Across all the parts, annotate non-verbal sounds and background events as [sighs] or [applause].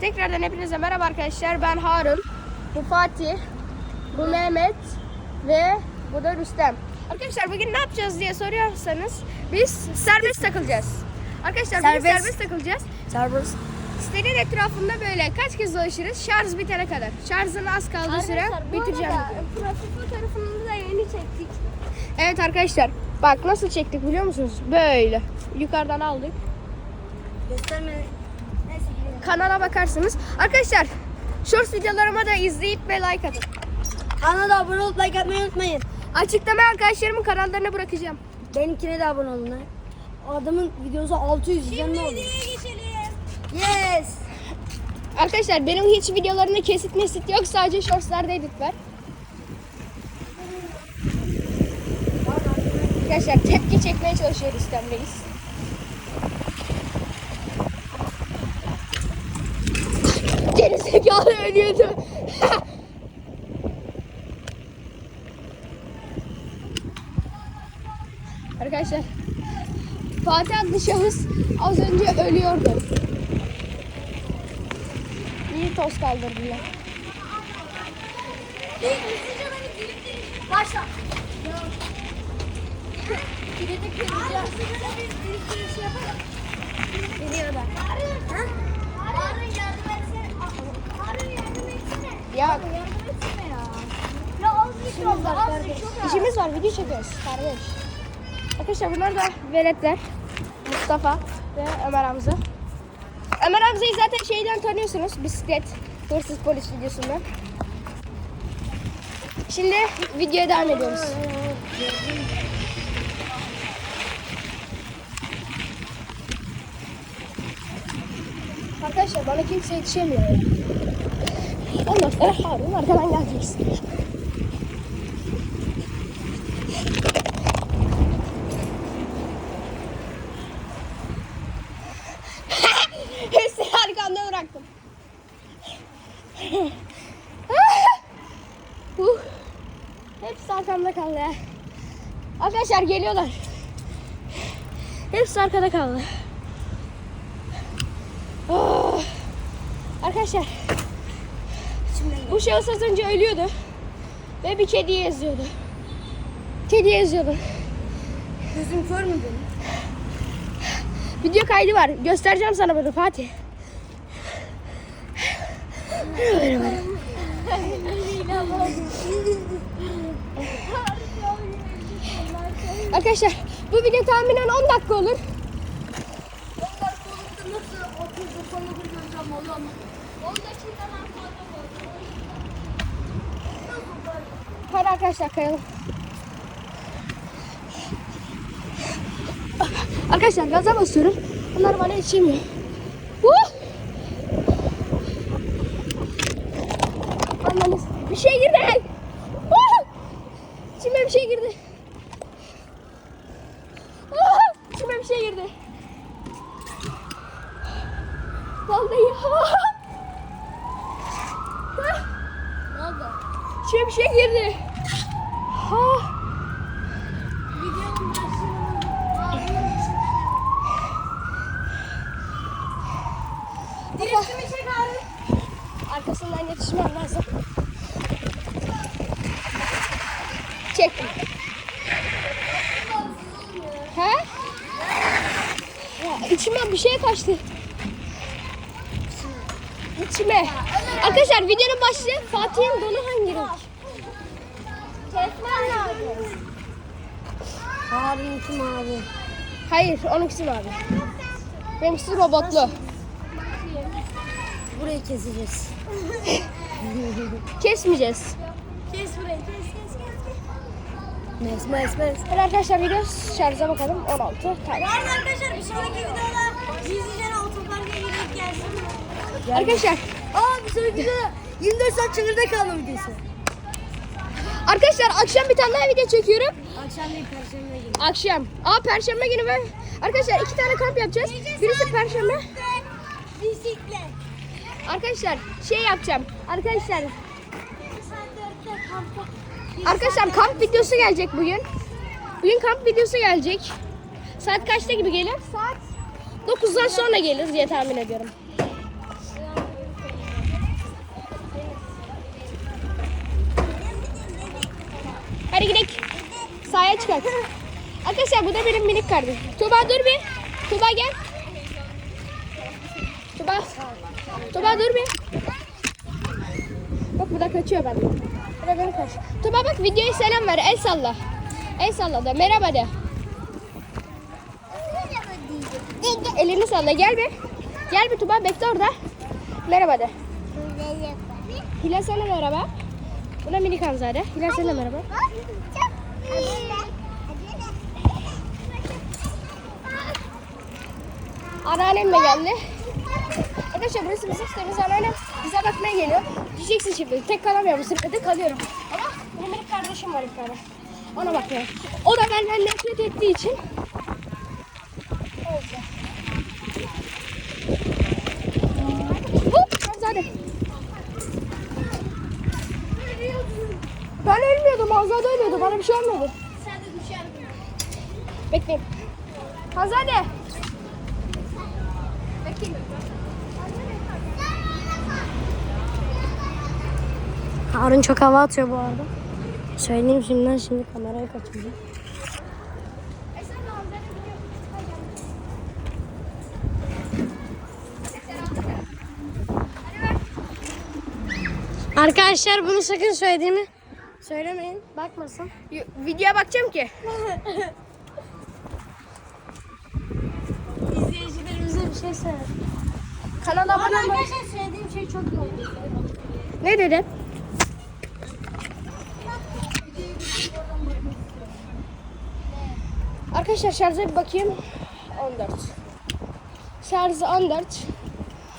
Tekrardan hepinize merhaba arkadaşlar. Ben Harun. Bu Fatih. Bu Mehmet. Ve bu da Rüstem. Arkadaşlar bugün ne yapacağız diye soruyorsanız biz serbest takılacağız. Arkadaşlar bugün Serbest. serbest takılacağız. Serbest. Sitenin etrafında böyle kaç kez dolaşırız şarj bitene kadar. Şarjın az kaldığı süre bitireceğim. profil fotoğrafını da yeni çektik. Evet arkadaşlar bak nasıl çektik biliyor musunuz? Böyle yukarıdan aldık. Gösterme. Kanala bakarsınız. Arkadaşlar shorts videolarıma da izleyip ve like atın. Kanala abone olup like atmayı unutmayın. Açıklamaya arkadaşlarımın kanallarını bırakacağım. Benimkine de abone olun. ha. Adamın videosu 600 izlenme oldu. geçelim. Yes. Arkadaşlar benim hiç videolarında kesit mesit yok. Sadece shortslarda edit var. Arkadaşlar tepki çekmeye çalışıyor Rüstem Gerizekalı ölüyordu. [laughs] Arkadaşlar Fatih adlı şahıs az önce ölüyordu. İyi toz kaldırdılar. Başla. Kıracağız. bir bir şey yapalım. Biliyorlar. Ha? Harun yardım etsene. Harun yardım etsene. Ya Yardım etsene ya. Ya az bir şey oldu. Az bir çok az. işimiz var video çekiyoruz kardeş. Arkadaşlar bunlar da veletler. Mustafa ve Ömer Hamza. Ömer Hamza'yı zaten şeyden tanıyorsunuz. Bisiklet hırsız polis videosundan. Şimdi videoya devam ediyoruz. Arkadaşlar bana kimse yetişemiyor. Ondan sonra Harun arkadan geleceksin. [laughs] Hepsini arkamda bıraktım. [laughs] Uh, Hepsi arkamda kaldı ya. Arkadaşlar geliyorlar. Hepsi arkada kaldı. Oh. Arkadaşlar bu şahıs az önce ölüyordu. Ve bir kediye yazıyordu. Kediye yazıyordu. Gözüm kör mü benim? Video kaydı var. Göstereceğim sana bunu Fatih. Arkadaşlar bu video tahminen 10 dakika olur. Arkadaşlar kayalım. Arkadaşlar gaza basıyorum. Bunlar bana yetişemiyor. Uh! Anladınız. Bir şey girdi. Uh! İçime bir şey girdi. Uh! İçime bir şey girdi. Vallahi. Ah! Ah! İçime bir şey girdi. Lazım. Çek. He? Ya içime bir şey kaçtı. İçime. Arkadaşlar videonun başlığı Fatih'in donu hangi renk? Kesmen lazım. Harun kim abi? Hayır, onunkisi mavi. Benimkisi robotlu. Burayı keseceğiz. [laughs] Kesmeyeceğiz. Kes burayı kes kes kes. Mes mes mes. Arkadaşlar video şarja bakalım. 16 tane. Yarın arkadaşlar bir sonraki videoda gizlice otoparka gidip gelsin. Arkadaşlar, Aa bir sonraki videoda 24 saat çığırda kalma videosu. arkadaşlar akşam bir tane daha video çekiyorum. Akşam değil perşembe günü. Akşam. Aa perşembe günü ve arkadaşlar iki tane kamp yapacağız. Birisi perşembe. Bisiklet. Arkadaşlar şey yapacağım. Arkadaşlar Arkadaşlar kamp videosu gelecek bugün. Bugün kamp videosu gelecek. Saat kaçta gibi gelir? Saat 9'dan sonra gelir diye tahmin ediyorum. Hadi gidelim. Sahaya çıkalım. Arkadaşlar bu da benim minik kardeşim. Tuba dur bir. Tuba gel. Tuba dur bir. Bak bu da kaçıyor benden. Bu da beni kaçıyor. Tuba bak videoya selam ver. El salla. El salla da. Merhaba de. Elini salla. Gel bir. Gel bir Tuba. Bekle orada. Merhaba de. Hilal sana merhaba. Bu da minik Hanzade. Hilal sana merhaba. Anneannem de geldi. Arkadaşlar burası bizim sitemiz. Anneannem bize bakmaya geliyor. Diyeceksin şimdi tek kalamıyorum. Sırada kalıyorum. Ama benim bir kardeşim var bir tane. Ona bakmaya. O da benden nefret ettiği için. Hop Hanzade. Ben ölmüyordum. Hanzade ölüyordu. Bana bir şey olmadı. Sen de düşerdin. Bekleyin. Hanzade. Harun çok hava atıyor bu arada. Söyleyeyim şimdiden şimdi kamerayı kaçıracağım. Arkadaşlar bunu sakın söylediğimi söylemeyin. Bakmasın. Videoya bakacağım ki. [laughs] İzleyicilerimize bir şey söyle. Kanala abone olmayı. Arkadaşlar söylediğim şey çok iyi oldu. Ne dedin? Arkadaşlar şarja bir bakayım. 14. Şarjı 14.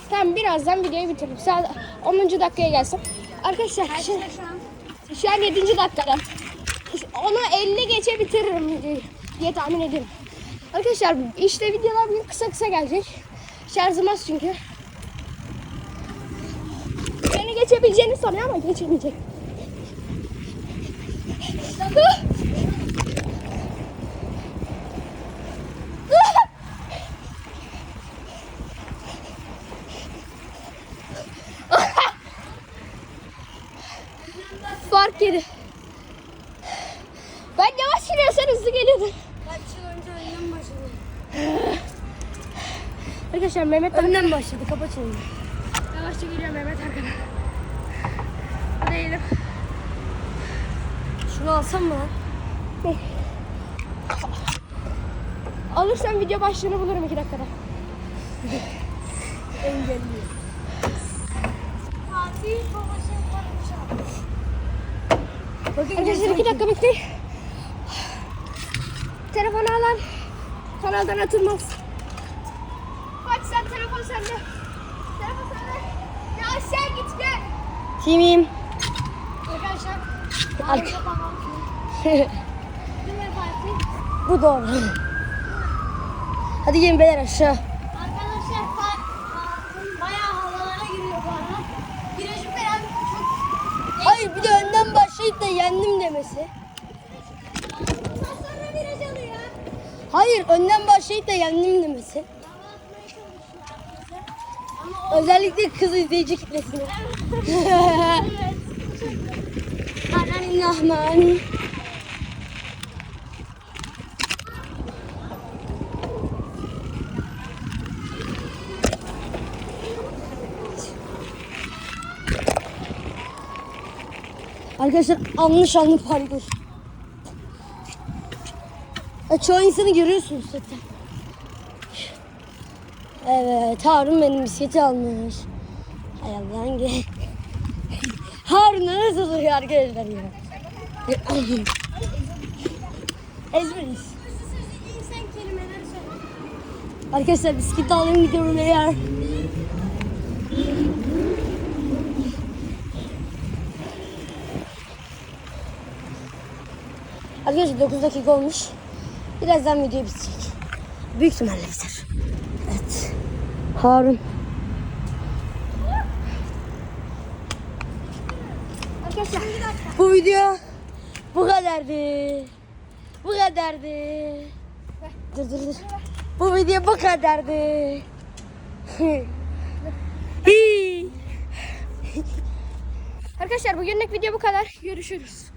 Tamam birazdan videoyu bitiririm. Saat 10. dakikaya gelsin. Arkadaşlar şu, şu an 7. dakikada. Onu 50 geçe bitiririm diye tahmin ediyorum. Arkadaşlar işte videolar bugün kısa kısa gelecek. Şarjım az çünkü. Beni geçebileceğini sanıyor ama geçemeyecek. Ben yavaş gidiyorum sen hızlı geliyordun. Kaç yıl önce önden başladı. [sighs] Arkadaşlar Mehmet Önden başladı. Kapa çeneni. Yavaşça geliyor Mehmet arkana. Bu değilim. Şunu alsam mı lan? [sighs] Alırsam video başlığını bulurum iki dakikada. [laughs] Engelliyor. Fatih babası yaparmış. Bakın Arkadaşlar iki dakika bekleyin. Telefonu alan kanaldan atılmaz. Kaç sen telefon sende. Telefon sende. Ya aşağı git gel. Timim. Arkadaşlar. Ark. Bu doğru. Hadi gelin beyler aşağı. Arkadaşlar bayağı havalara giriyor bu arada. Virajı falan çok... Hayır bir de önden başlayıp da yendim demesi. Hayır önden başlayıp da yendim demesi. Özellikle kız izleyici kitlesine. Bismillahirrahmanirrahim. Arkadaşlar anlı şanlı parkur. Ya, çoğu insanı görüyorsunuz zaten. Evet Harun benim bisikleti almış. Hay Allah hangi? [laughs] Harun'a nasıl oluyor arkadaşlar ya? [coughs] Ezberiz. Arkadaşlar bisiklet alayım gidiyorum eğer. Arkadaşlar 9 dakika olmuş. Birazdan video bitecek. Büyük ihtimalle biter. Evet. Harun. Arkadaşlar Bu video bu kadardı. Bu kadardı. Dur dur dur. Bu video bu kadardı. [laughs] Arkadaşlar bugünlük video bu kadar. Görüşürüz.